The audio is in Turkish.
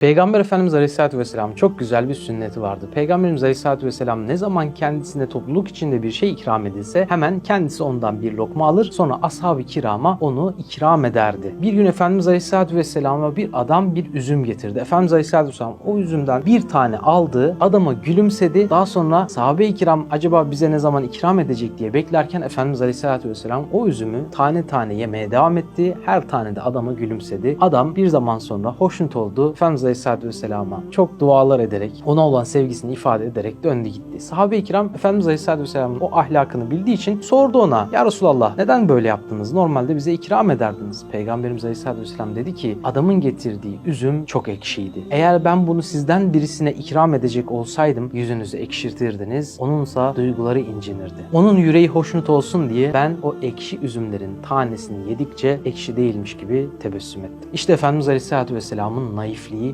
Peygamber Efendimiz Aleyhisselatü Vesselam çok güzel bir sünneti vardı. Peygamberimiz Aleyhisselatü Vesselam ne zaman kendisine topluluk içinde bir şey ikram edilse hemen kendisi ondan bir lokma alır sonra ashab-ı kirama onu ikram ederdi. Bir gün Efendimiz Aleyhisselatü Vesselam'a bir adam bir üzüm getirdi. Efendimiz Aleyhisselatü Vesselam o üzümden bir tane aldı, adama gülümsedi. Daha sonra sahabe-i kiram acaba bize ne zaman ikram edecek diye beklerken Efendimiz Aleyhisselatü Vesselam o üzümü tane tane yemeye devam etti. Her tane de adama gülümsedi. Adam bir zaman sonra hoşnut oldu. Efendimiz Aleyhisselatü Vesselam'a çok dualar ederek, ona olan sevgisini ifade ederek döndü gitti. Sahabe-i kiram Efendimiz Aleyhisselatü Vesselam'ın o ahlakını bildiği için sordu ona. Ya Resulallah neden böyle yaptınız? Normalde bize ikram ederdiniz. Peygamberimiz Aleyhisselatü Vesselam dedi ki adamın getirdiği üzüm çok ekşiydi. Eğer ben bunu sizden birisine ikram edecek olsaydım yüzünüzü ekşirtirdiniz. Onunsa duyguları incinirdi. Onun yüreği hoşnut olsun diye ben o ekşi üzümlerin tanesini yedikçe ekşi değilmiş gibi tebessüm ettim. İşte Efendimiz Aleyhisselatü Vesselam'ın naifliği